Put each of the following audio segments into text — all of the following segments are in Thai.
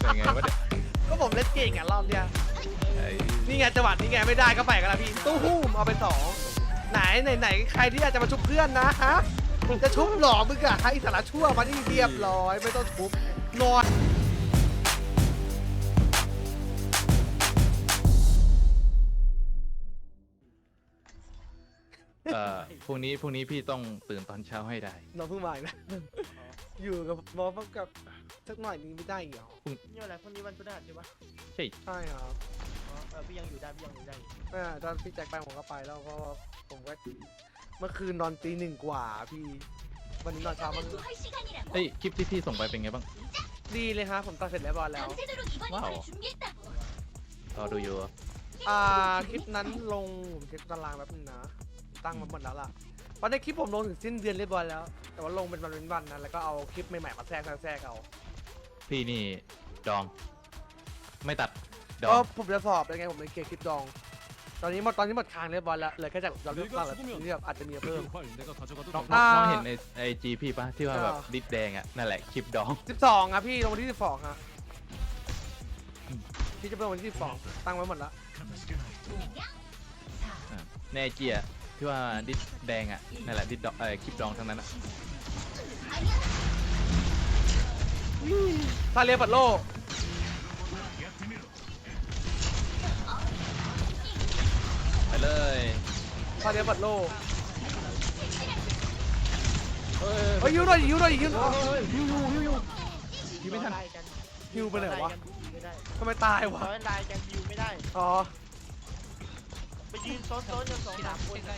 เป็นไงวะเนี่ยก็ผมเล่นเก่งอะรอบเนี้ยไอ้นี่ไงจังหวะนี้ไงไม่ได้ก็ไปกันแล้วพี่ตู้หู้มเอาไปสองไหนไหนไหนใครที่อยากจะมาชุบเพื่อนนะฮะจะชุบหลอมึงอะให้สาระชั่วมาที่เรียบร้อยไม่ต้องชุบนอน เอ่อพรุ่งนี้พรุ่งนี้พี่ต้องตื่นตอนเช้าให้ได้น้องเพิ่งมาอีกนะ อยู่กับบอสกับสักหน่อยนึงไม่ได้อีกเหรอ นี่อะไรพรุ่งนี้วันพฤหัสใช่ปะ ใช่ ใช่ครับ อ๋อเออพี่ยังอยู่ได้พี่ยังอยู่ได้ อ่าตอนพี่แจ็คไปผมก็ไปแล้วเพราะว่าผมก็เมื่อคืนนอนตีหนึ่งกว่าพี่ วันนี้นอนเช้ามัน 할 시간이라고 เอ้ยคลิปที่พี่ส่งไปเป็นไงบ้าง ดีเลยครับผมตัดเสร็จแล้วบอลแล้ว 밤새도록 이번 와우. 이번을 준비했다고 รอดูอยู่ อ่าคลิปนั้นลงผมเช็คตารางแป๊บนึงนะ ตั้งมาหมดแล้วล่ะ ตอนนี้คลิปผมลงถึงสิ้นเดือนเรียบร้อยแล้ว แต่ว่าลงเป็นวันเป็นวันนะแล้วก็เอาคลิปใหม่ๆมาแทรกแทรกแทรกเอา พี่นี่ดอง ไม่ตัดดอ ก็ ง ผมจะสอบยังไงผมเลยเกลียร์คลิปดอง ตอนนี้หมดตอนนี้หมดทางเรียบร้อยแล้วเหลือแค่จากเราเลือกตั้งแล้วที่แบบอาจจะมีเพิ่ม 활 내가 가져가도 น้อง 돼. น้อง อ่า น้องเห็นในไอจีพี่ปะที่ว่าแบบ อ่า ดิบแดงอ่ะนั่นแหละคลิปดอง 12อ่ะพี่ลงวันที่12ฮะที่จะเป็นวันที่12ตั้งไว้หมดแล้ว ในไอจีอ่ะ ที่ว่าดิบแดงอะนั่นแหละดิบดองเออคลิปดองทั้งนั้นอะซาเลียปัดโลไปเลยซาเลียปัดโลเฮ้เฮ้ยยิวหน่อยยิวหน่อยยิวหน่อยฮิวฮิวฮิวฮิวฮิวไม่ทันไล่กันฮิวไปไหนวะไล่กันยิวไม่ได้ทำไมตายวะร้อยลายกันยิวไม่ได้ อ๋อ ไปยืนซนโซนกันสองสามคนนะ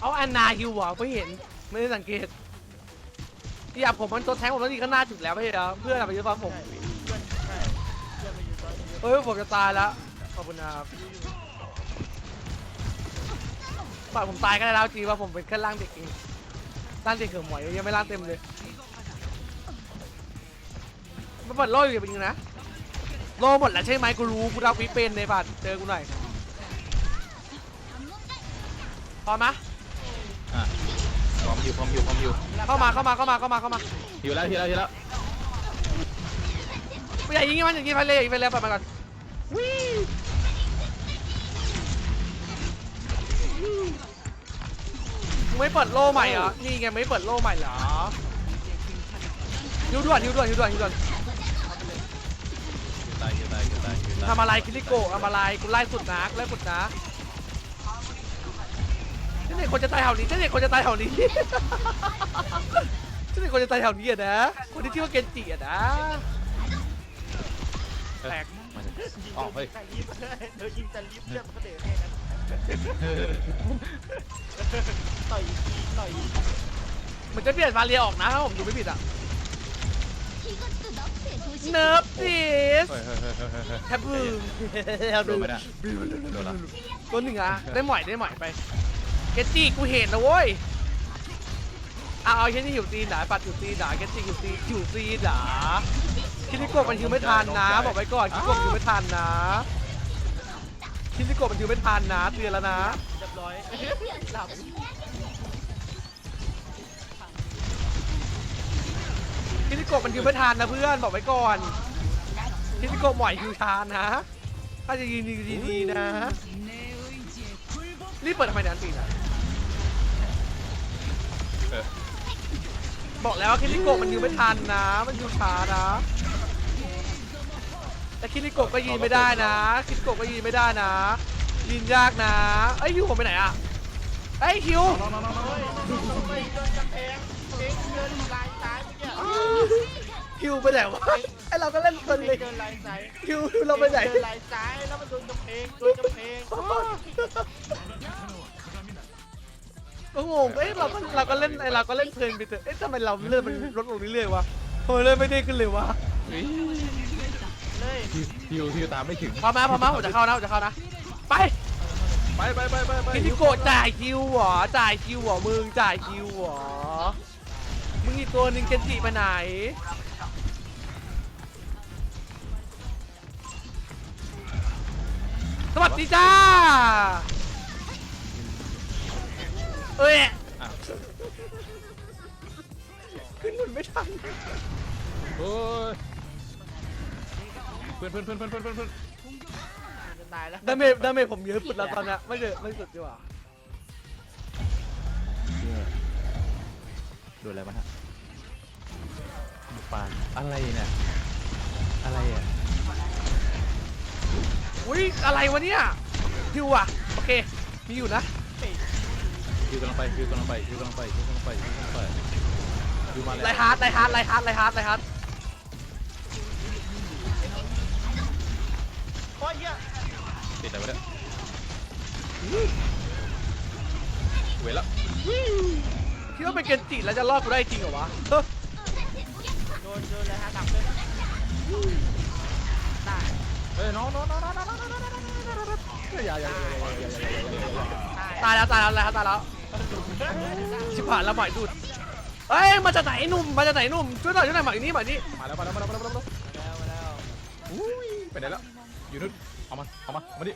เอาแอนนาฮิวเหรอไม่เห็นไม่ได้สังเกตที่อยากผมมันตัวแทงผมต้องดีข้างหน้าจุดแล้วไม่ใช่เหรอเพื่อนอะไปยืนฟังผมใช่เพื่อนใช่เพื่อนไปยืนโซนกันเยอะเฮ้ยผมจะตายแล้วขอบคุณนะครับปล่อยผมตายก็ได้แล้วจริงว่าผมเป็นแค่ร่างเด็กเองร่างเด็กเขิมหมวยยังไม่ร่างเต็มเลยมันเปิดโล่อยู่เป็นยังนะ โล่หมดแล้วใช่ไหมกูรู้กูรับวิเป็นในบัตรเจอกูหน่อยพร้อมไหมอะพร้อมอยู่พร้อมอยู่พร้อมอยู่เข้ามาเข้ามาเข้ามาเข้ามาเข้ามาหิวแล้วหิวแล้วหิวแล้วไม่อยากยิงมันอย่างนี้ไปเลยยิงไปเลยไปมาก่อนมึงไม่เปิดโล่ใหม่เหรอนี่ไงไม่เปิดโล่ใหม่เหรอฮิวด่วนฮิวด่วนฮิวด่วนฮิวด่วน ตายเฮียตายเฮียตายทำอะไรคิริโกะทำอะไรกูไล่สุดนักไล่สุดนะฉันเห็นคนจะตายแถวนี้เจ๊เห็นคนจะตายแถวนี้เจ๊เห็นคนจะตายแถวนี้อะนะ คนที่ชื่อว่าเกนจิอะนะแปลกอ๋อเฮ้ยเดี๋ยิงจะรีบเลือดกระเด็นแน่นะต่อยทีต่อยมันจะเปลี่ยนมาเรียออกนะถ้าผมดูไม่ผิดอะเนิร์ ดิสเฮ้ยเฮ้ยเฮ้ยเฮ้ยเฮ้ยเฮ้ยแทบบึ้งโดนไหมนะโดนละตัวหนึ่งอะได้หมอยได้หมอยไปเกตตี้กูเห็นนะเว้ยเอาเอาแค่นี้หิวตีนหนาปัดหิวตีนหนาเกตตี้หิวตีนหิวตีนหนาคิริโกะมันหิวไม่ทันนะบอกไว้ก่อนคิริโกะมันหิวไม่ทันนะคิริโกะมันหิวไม่ทันนะเตือนแล้วนะเรียบร้อยหลับคิริโกะมันหิวไม่ทันนะเพื่อนบอกไว้ก่อน คิริโกะหมอยหิวทานนะ ถ้าจะยืนดีๆนะ รีบเปิดทำไมเนี่ยอันตีนะเออ บอกแล้วว่าคิริโกะมันยืนไม่ทันนะ มันยืนช้านะแต่คิริโกะก็ยืนไม่ได้นะคิริโกะก็ยืนไม่ได้นะ ยืนยากนะเอ้ยฮิวผมไปไหนอะเอ้ยฮิวไปโดนกำแพงเองเดินลายซ้ายเมื่อกี้ ฮิวไปไหนวะไอเราก็เล่นเพลินเลยเดินลายซ้ายฮิวฮิวเราไปไหนเดินลายซ้ายแล้วมันโดนกำแพงโดนกำแพงก็งงเอ้ยเราก็เราก็เล่นไอเราก็เล่นเพลินไปเถอะเอ๊ะทำไมเราเลื่อนมันลดลงเรื่อยๆวะทำไมเลื่อนไม่ได้ขึ้นเลยวะเฮ้ยเลยหิวหิวตามไม่ถึงพอมาพอมาผมจะเข้านะผมจะเข้านะ ไปไปไปไปไปไปคิริโกะจ่ายคิวเหรอจ่ายคิวเหรอมึงจ่ายคิวเหรอมึงอีกตัวหนึ่งเกนจิไปไหน สวัสดีจ้าเอ้ยอ้าวขึ้นหนุนไม่ทันโอ้ยเพื่อนเพื่อนเพื่อนเพื่อนเพื่อนเพื่อนเพื่อนจะตายแล้วดาเมจดาเมจผมเยอะสุดแล้วตอนเนี้ยไม่เยอะไม่สุดดีกว่าโดนอะไรมาฮะปานอะไรเนี่ยอะไรอะ อุ้ยอะไรวะเนี่ยฮิวอะโอเค มีอยู่นะคิวกำลังไปคิวกำลังไปคิวกำลังไปคิวกำลังไปคิวกำลังไปคิวมาแล้วไลฮาร์ดไลฮาร์ดไลฮาร์ดไลฮาร์ดไลฮาร์ดติดอะไระเนี่ยเวละคิดว่าเป็นเกนจิแล้วจะรอดกูได้จริงเหรอวะเฮ้ยโดนโดนเลยฮะดับเลยได้เฮ้ยน้องน้องน้อง อย่าอย่าอย่ตายแล้วตายแล้วตายแล้วชิบหายแล้วหมอยดูดเอ้ยมาจากไหนหนุ่มมาจากไหนหนุ่มช่วยหน่อยช่วยหน่อยหมอยนี้หมายนี้มาแล้วมาแล้วมาแล้วมาแล้วมาแล้วแล้วอุ้ยไปไหนแล้วอยู่นู่นเอามาเอามามาดิ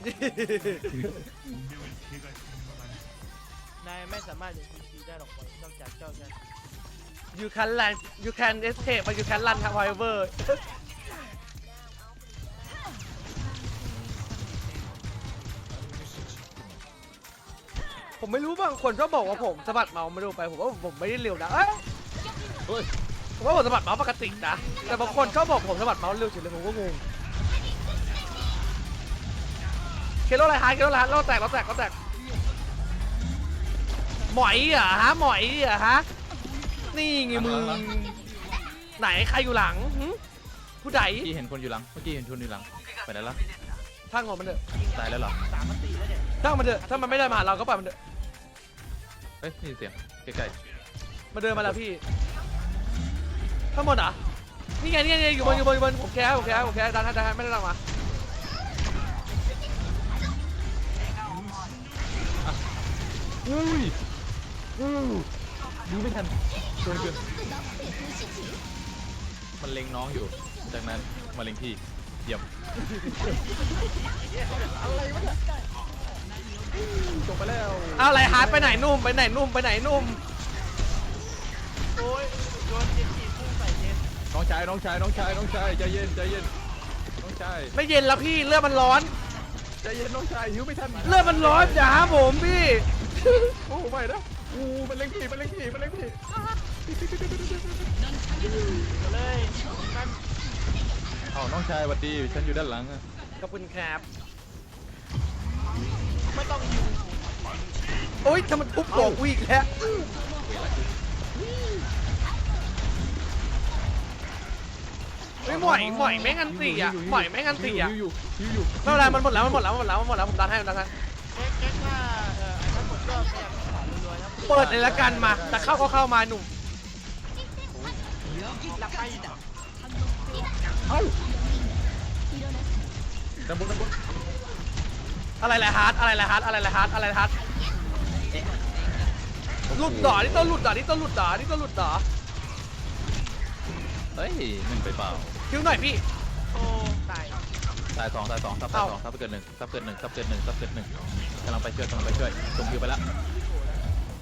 นายไม่สามารถเดินทีได้หรอกนองจากเจ้าจะ you can land you can escape but you can run however ผมไม่รู้บางคนชอบบอกว่าผมสะบัดเมาส์ไม่รู้ไปผมว่าผมไม่ได้เร็วนะเอ้ยเฮ้ย ผมว่าผมสะบัดเมาส์ปกตินะแต่บางคนชอบบอกผมสะบัดเมาส์เร็วเฉยเลยผมก็งงเคโลอะไรฮะเคโลอะไรฮะโลแตกโลแตกโลแตกหมอยเหรอะฮะหมอยเหรอะฮะนี่ไงมึงไหนใครอยู่หลังหึผู้ใดเมื่อกี้เห็นคนอยู่หลัง เมื่อกี้เห็นคนอยู่หลัง ไปไหนแล้วช่างของมันเถอะตายแล้วเหรอ ช่างมันเถอะถ้ามันไม่ได้มาหาเราก็ปล่อยมันเถอะเฮ้ยนี่เสียงใกล้มาเดินมาแล้วพี่ข้างบนเหรอะนี่ไงนี่ไงนี่ไงอยู่บนอยู่บนอยู่บนผมแค่ผมแค่ผมแค่ดันให้ดันให้ไม่ได้ดังมาๆอุ้ยอู้ดูไม่ทันโดนเกินมันเล็งน้องอยู่ จากนั้นมาเล็งพี่เยี่ยม จบไปแล้วเอาไรฮาร์ดไปไหนนุ่มไปไหนนุ่มไปไหนนุ่มโอ้ยโดนเจนจีพุ่งใส่เจนน้องชายน้องชายน้องชายน้องชายใจเย็นใจเย็นน้องชายไม่เย็นแล้วพี่เลือดมันร้อน ใจเย็นน้องชายหิวไม่ทันเลือดมันร้อนอย่าหาผมพี่โอ้ไม่นะอู้มันเล็งพี่มันเล็งพี่มันเล็งพี่ก็เลยมันเอาน้องชายสวัสดีฉันอยู่ด้านหลังอะขอบคุณครับ ไม่ต้องยิงโอ๊ยทำไมทุบหัวกูอีกแล้วไม่หมอยหมอยแม่งอันตีอะหมอยแม่งอันตีอะหิวอยู่หิวอยู่ไม่เป็นไรมันหมดแล้วมันหมดแล้วมันหมดแล้วมันหมดแล้วผมดันให้ผมดันให้เก๊กเก๊กว่าเอ่อทั้งหมดก็พยายามขอรัวๆนะเปิดเลยละกันมาแต่เข้าก็เข้ามาหนุ่มหลับไปดับเอ้าดันบนดันบน อะไรแหละฮาร์ดอะไรแหละฮาร์ดอะไรแหละฮาร์ดอะไรแหละฮาร์ดหลุดด่อนี่ต้องหลุดด่อนี่ต้องหลุดด่อนี่ต้องหลุดด่อเฮ้ยหนึ่งไปเปล่าคิวหน่อยพี่โอ้ตายตายสองตายสองซับตายสองซับไปเกินหนึ่งซับเกินหนึ่งซับเกินหนึ่งซับเกินหนึ่งกำลังไปช่วยกำลังไปช่วยส่งคิวไปแล้ว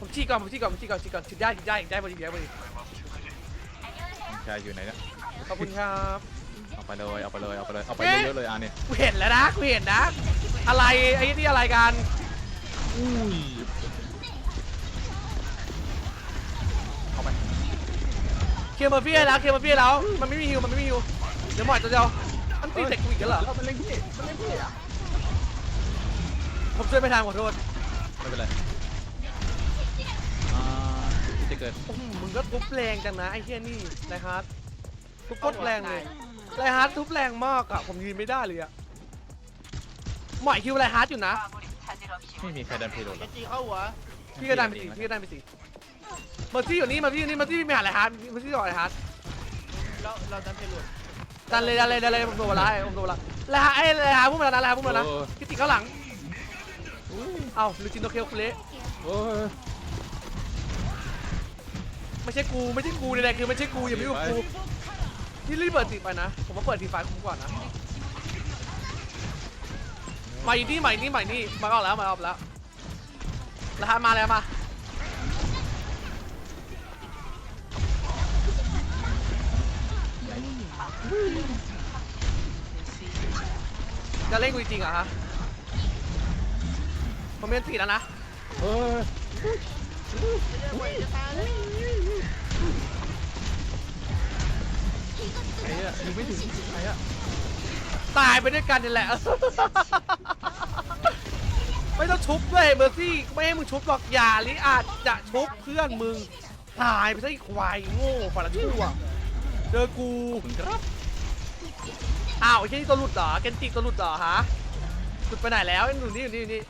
ผมชี้ก่อนผมชี้ก่อนผมชี้ก่อนชี้ก่อนชี้ได้ชี้ได้ชี้ได้พอดีได้พอดีน้องชายอยู่ไหนเนี่ยขอบคุณครับเอาไปเลยเอาไปเลยเอาไปเลยเอาไปเอ๊ะเยอะๆเลยอะเนี่ยกูเห็นแล้วนะกูเห็นนะ อะไรไอ้นี่อะไรกันอุ้ยเอาไปเคลียร์มาฟี่ให้แล้วเคลียร์มาฟี่ให้แล้วมันไม่มีฮิวมันไม่มีฮิวเดี๋ยวหมอยตัวเดียวอันตีเสร็จกูอีกแล้วเหรอมันเล่นพี่มันเล่นพี่อะผมช่วยไม่ทันขอโทษไม่เป็นไรอ่าที่จะเกิดโอ้โหมึงก็ทุบแรงจังนะไอ้เหี้ยนี่ไรฮาร์ดทุบโคตรแรงเลยไรฮาร์ดทุบแรงมากอะผมยืนไม่ได้เลยอะ หมอยคิวไรฮาร์ดอยู่นะ ไม่มีใครดันเพลโดนเจนจีเข้าหัวพี่ก็ได้ไปสิพี่ก็ได้ไปสิมาที่อยู่นี่มาที่อยู่นี่มาที่ไม่หาไรฮาร์ดมาที่ต่อไรฮาร์ดเราเราดันไปหลุดดันเลยดันเลยดันเลยผมโดนละผมโดนละไรฮาร์ดไอ้ไรฮาร์ดพุ่งมาแล้วนะไรฮาร์ดพุ่งมาแล้วนะคิดติเข้าหลังเอ้าลูจินโนเคลคุเละโอ้ยไม่ใช่กูไม่ใช่กูใดๆคือไม่ใช่กูอย่ามายุ่งกับกูพี่รีบเปิดติไปนะ ผมว่าเปิดทีไฟคุ้มกว่านะ มาอีกนี่มาอีกนี่มาอีกนี่มาออกแล้วมาออกแล้วรหัสมาแล้วมาจะเล่นกูจริงเหรอฮะผมเป็นผิดแล้วนะเออไอ้เนี่ยยิงไม่ถึงไอ้เนี่ย ตายไปด้วยกันนี่แหละ ไม่ต้องชุบด้วยเมอร์ซี่ไม่ให้มึงชุบหรอกอย่าลิอาจจะชุบเพื่อนมึงตายไปซะอีกควายโง่ฝันละชั่วเจอกูถึงครับอ้าวไอ้เช่นนี่ตัวหลุดเหรอเกนจิตัวหลุดเหรอฮะหลุดไปไหนแล้วอยู่นี่อยู่นี่อยู่นี่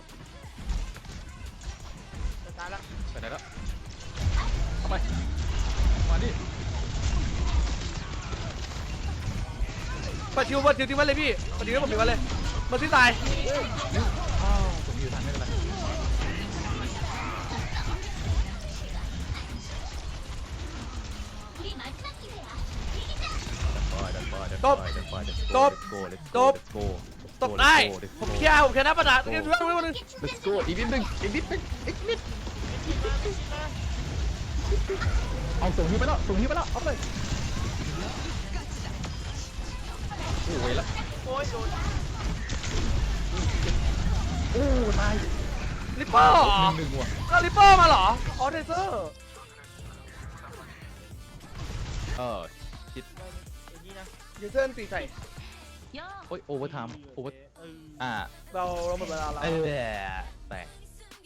จะตายแล้วไปไหนแล้วเข้าไปมาดิ ปัดชิวปัดชิวทิ้งมันเลยพี่ปัดชิวให้ผมทิ้งมันเลยมาที่ตายผมอยู่ทางไม่เป็ตบตบตบตบได้ผมเคลียร์ผมเคลียนะปัญหาเรื่องเรื่องนึง let's go อีกนิดนึงอีกนิดนึงอีกนิดเอาส่งฮิวไปแล้วส่งฮิวไปแล้วเอาไป โอ้ยละโอ้ยโดนโอ้ตายลิปเปอร์เหรอหนึ่งหนึ่งว่ะก็ลิปเปอร์มาเหรอออเดเซอร์เออคิดอย่างนี้นะยูเซอร์ตีใส่ 야. โอ้ยโอเวอร์ไทม์โอเวอร์เอออ่าเราเราหมดเวลาแล้วเออแตก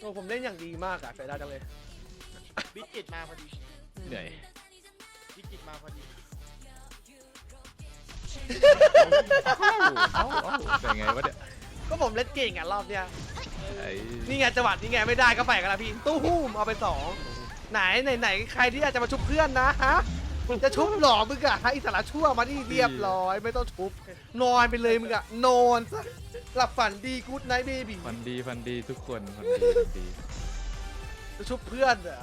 โอ้ผมเล่นอย่างดีมากอะเสียดายจังเลย บิจิตมาพอดีเหนื่อยบิจิตมาพอดี เอ้าเอ้าเป็นไงวะเนี่ยก็ผมเล่นเก่งอะรอบเนี้ย ไอ้นี่ไงจังหวะนี้ไงไม่ได้ก็ไปกันละพี่ ตู้หู้มเอาไปสองไหนไหนไหนใครที่อยากจะมาชุบเพื่อนนะฮะจะชุบหรอมึงอะให้อิสระชั่วมาที่เรียบร้อย ไม่ต้องชุบ นอนไปเลยมึงอะนอนซะหลับฝันดีกู๊ดไนท์เบบี้ฟันดีฟันดีทุกคนฟันดีฟันดี จะชุบเพื่อนเหรอ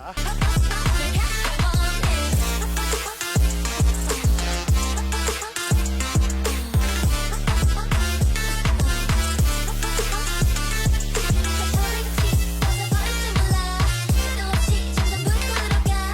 내가